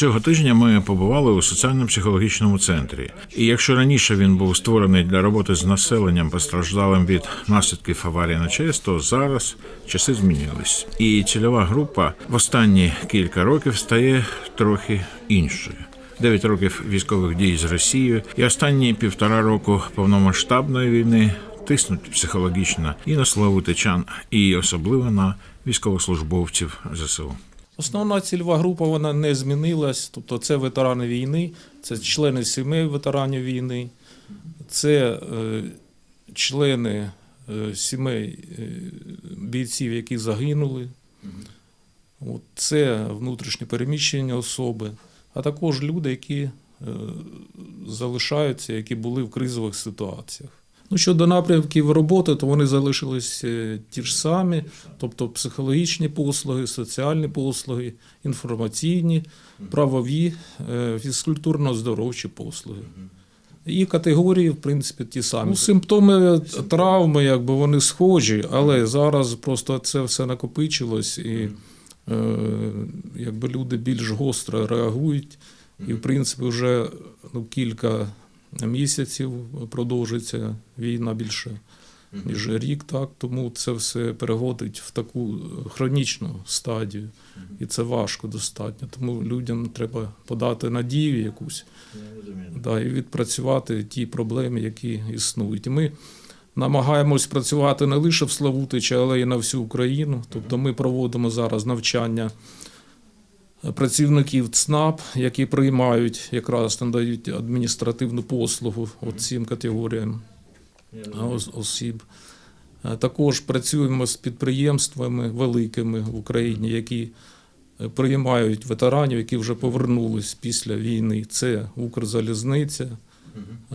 Цього тижня ми побували у соціально-психологічному центрі. І якщо раніше він був створений для роботи з населенням, постраждалим від наслідків аварії на ЧАЕС, то зараз часи змінились. І цільова група в останні кілька років стає трохи іншою. Дев'ять років військових дій з Росією і останні півтора року повномасштабної війни тиснуть психологічно і на славутичан, і особливо на військовослужбовців ЗСУ. Основна цільова група вона не змінилась. Тобто це ветерани війни, це члени сімей ветеранів війни, це е, члени е, сімей е, бійців, які загинули. Це внутрішньо переміщені особи, а також люди, які залишаються, які були в кризових ситуаціях. Ну, щодо напрямків роботи, то вони залишились е, ті ж самі, тобто психологічні послуги, соціальні послуги, інформаційні, правові, е, фізкультурно-здоровчі послуги. І категорії, в принципі, ті самі. Ну, симптоми травми, якби вони схожі, але зараз просто це все накопичилось, і е, якби люди більш гостро реагують. І, в принципі, вже ну, кілька місяців продовжується війна більше, ніж рік, так. Тому це все переходить в таку хронічну стадію. І це важко достатньо. Тому людям треба подати надію якусь да, і відпрацювати ті проблеми, які існують. І ми намагаємось працювати не лише в Славутичі, але й на всю Україну. Тобто ми проводимо зараз навчання працівників ЦНАП, які приймають якраз надають адміністративну послугу цим категоріям осіб. Е, Також працюємо з підприємствами великими в Україні, які е, приймають ветеранів, які вже повернулись після війни. Це Укрзалізниця,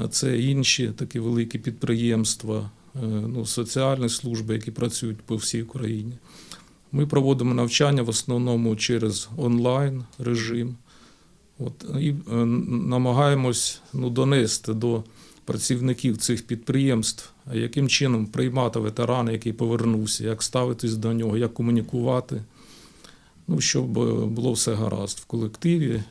це інші такі великі підприємства, е, ну, соціальні служби, які працюють по всій Україні. Ми проводимо навчання в основному через онлайн режим. От, і е, намагаємось ну, донести до працівників цих підприємств, яким чином приймати ветерана, який повернувся, як ставитись до нього, як комунікувати, ну, щоб е, було все гаразд в колективі, е,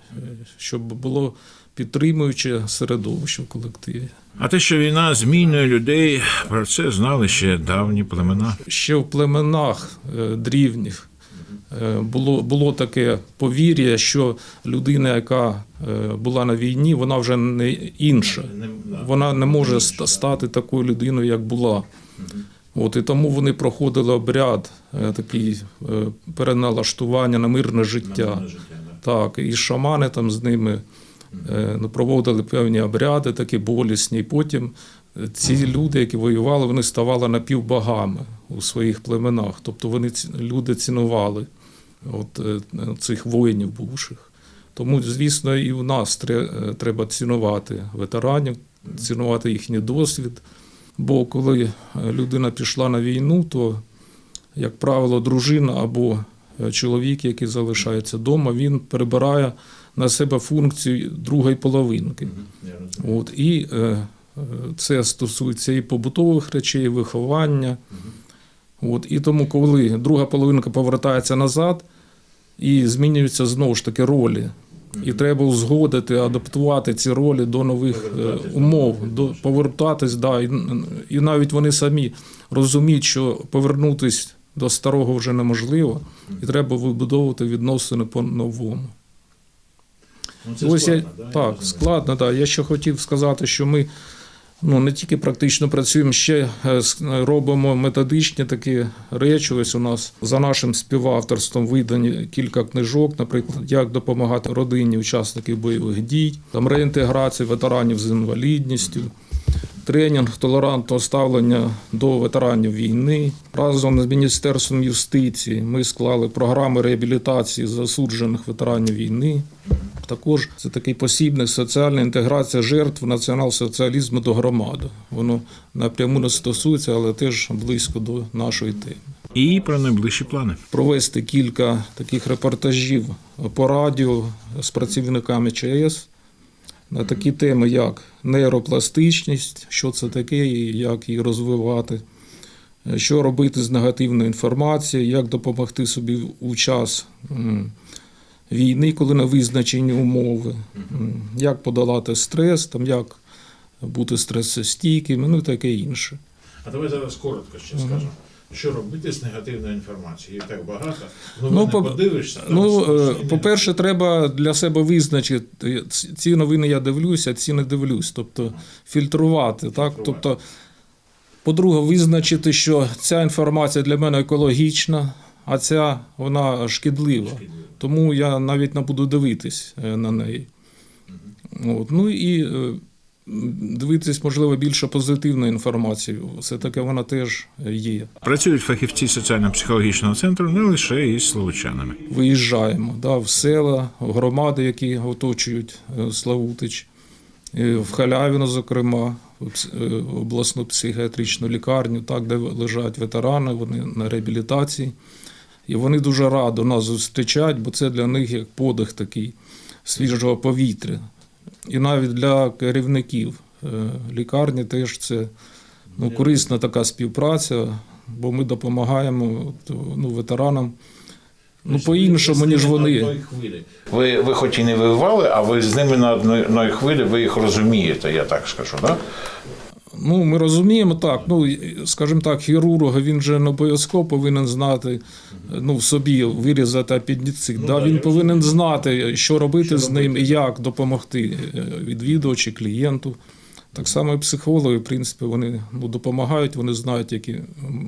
щоб було підтримуюче середовище в колективі. А те, що війна змінює людей, про це знали ще давні племена. ще в племенах е, дрівніх було, було таке повір'я, що людина, яка була на війні, вона вже не інша. Вона не може стати такою людиною, як була. От, і тому вони проходили обряд, е, такий е, переналаштування на мирне життя. Так, і шамани там з ними е, ну, проводили певні обряди, такі болісні. І потім ці люди, які воювали, вони ставали напівбогами у своїх племенах. Тобто вони люди цінували от, цих воїнів бувших. Тому, звісно, і в нас тре- треба цінувати ветеранів, цінувати їхній досвід. Бо коли е, людина пішла на війну, то, як правило, дружина або е, чоловік, який залишається вдома, він перебирає на себе функцію другої половинки. От, і е, е, це стосується і побутових речей, і виховання. От, і тому, коли друга половинка повертається назад, і змінюються знову ж таки ролі. І треба узгодити, адаптувати ці ролі до нових е, умов, до повертатись, да, і, і навіть вони самі розуміють, що повернутись до старого вже неможливо, і треба вибудовувати відносини по-новому. Ось я, так, складно, так. Я ще хотів сказати, що ми ну, не тільки практично працюємо, ще е, робимо методичні такі речі. Ось у нас за нашим співавторством видані кілька книжок, наприклад, як допомагати родині учасників бойових дій, там реінтеграція ветеранів з інвалідністю. Тренінг толерантного ставлення до ветеранів війни разом з Міністерством юстиції ми склали програми реабілітації засуджених ветеранів війни. Також це такий посібник соціальна інтеграція жертв націонал-соціалізму до громади. Воно напряму не стосується, але теж близько до нашої теми. І про найближчі плани. Провести кілька таких репортажів по радіо з працівниками ЧАЕС на такі теми, як нейропластичність, що це таке і як її розвивати, що робити з негативною інформацією, як допомогти собі у час війни, коли на визначені умови, як подолати стрес, там, як бути стресостійким, ну і таке інше. А давай зараз коротко ще скажемо. Що робити з негативною інформацією? Їх так багато. Ну, Ну, не по- подивишся. Ну, е, по-перше, треба для себе визначити, ці новини я дивлюся, ці не дивлюсь. Тобто фільтрувати. Так? Тобто, по-друге, визначити, що ця інформація для мене екологічна, а ця вона шкідлива. Тому я навіть не буду дивитись е, на неї. От. Ну і е, дивитись, можливо, більше позитивної інформації. Все таки вона теж є. Працюють фахівці соціально-психологічного центру не лише із словучанами. виїжджаємо да, в села, в громади, які оточують е, Славутич, в Халявіно, зокрема, в обласну психіатричну лікарню, так, де лежать ветерани, вони на реабілітації. І вони дуже радо нас зустрічають, бо це для них як подих такий свіжого повітря. І навіть для керівників е, лікарні теж це ну, корисна така співпраця, бо ми допомагаємо ну, ветеранам ну, по-іншому, ніж вони. Ви, ви хоч і не воювали, а ви з ними на одній хвилі, ви їх розумієте, я так скажу, так? Ну, ми розуміємо так. Ну, скажімо так, хірург він же не обов'язково повинен знати ну, в собі вирізати апендицит. да? Він повинен знати, що робити з ним і як допомогти е, відвідувачі, клієнту. Так само і психологи, в принципі, вони ну, допомагають, вони знають, які,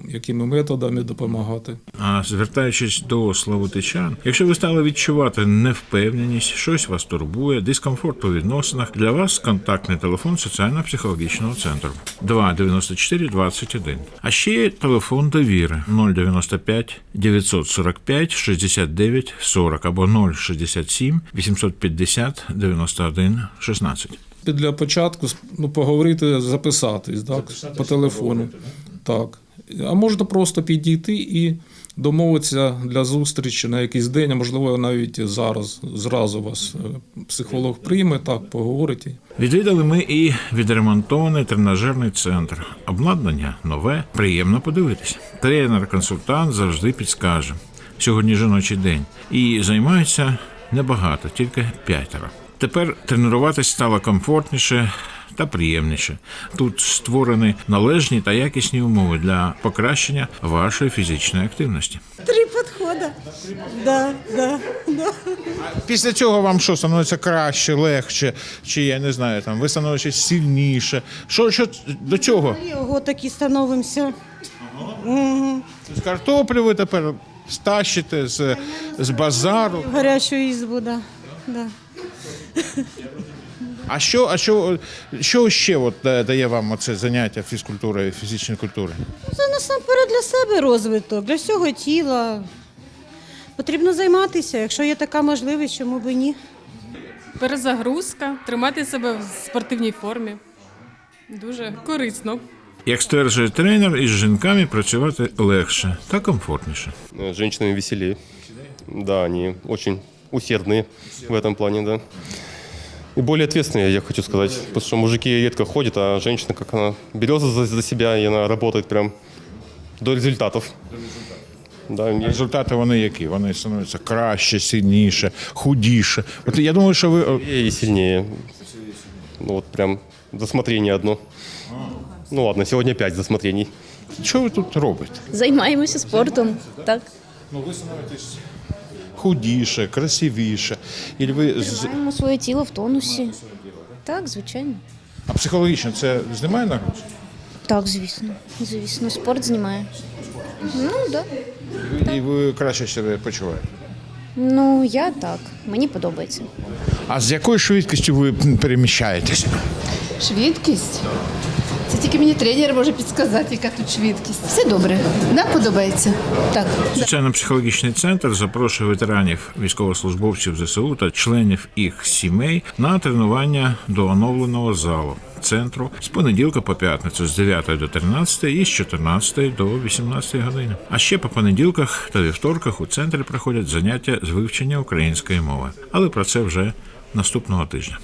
якими методами допомагати. А звертаючись до славутичан, якщо ви стали відчувати невпевненість, щось вас турбує, дискомфорт у відносинах, для вас контактний телефон соціально-психологічного центру 294 21. А ще є телефон довіри 095 945 69 40 або 067 850 91 16. Для початку ну, поговорити, записатись так, по телефону. Так. А можна просто підійти і домовитися для зустрічі на якийсь день, а можливо, навіть зараз зразу вас е, психолог прийме, так, поговорить. Відвідали ми і відремонтований тренажерний центр. Обладнання нове, приємно подивитися. Тренер-консультант завжди підскаже. Сьогодні жіночий день. І займаються небагато, тільки п'ятеро. Тепер тренуватись стало комфортніше та приємніше. Тут створені належні та якісні умови для покращення вашої фізичної активності. Три підходи. Да, да, да. Після цього вам що становиться краще, легше, чи я не знаю, там ви становитесь сильніше. Що, що до цього? Його такі становимося. З картоплі ви тепер стащите з, з базару. В гарячу ізбу, да. да. А що, а що, що ще от дає вам оце заняття фізкультурою, фізичної культури? Це насамперед для себе розвиток, для всього тіла. Потрібно займатися, якщо є така можливість, чому б і ні. Перезагрузка, тримати себе в спортивній формі. Дуже корисно. Як стверджує тренер, із жінками працювати легше та комфортніше. С женщинами веселее. Да, они очень усердные в этом плане, да. И более ответственные, я хочу сказать. Потому что мужики редко ходят, а женщина, как она берется за, за себя, и она работает прям до результатов. Да, и- Результати вони які? Вони становляться краще, сильніше, худіше. От я думаю, що ви о, и сильнее. Ну вот прям досмотрение одно. Ну ладно, сегодня пять досмотрений. що ви тут робите? Займаємося спортом, так. Ну ви становитесь худіше, красивіше. І ви з... Маємо своє тіло в тонусі. Так, звичайно. А психологічно це знімає нагрузку? Так, звісно. Звісно, спорт знімає. Ну, так. Да. І ви краще себе почуваєте. Ну, я так. Мені подобається. А з якою швидкістю ви переміщаєтесь? Швидкість? Це тільки мені тренер може підсказати, яка тут швидкість. Все добре. Нам подобається. Так. Соціально-психологічний центр запрошує ветеранів, військовослужбовців ЗСУ та членів їх сімей на тренування до оновленого залу центру з понеділка по п'ятницю з 9 до 13 і з 14 до 18 години. А ще по понеділках та вівторках у центрі проходять заняття з вивчення української мови. Але про це вже наступного тижня.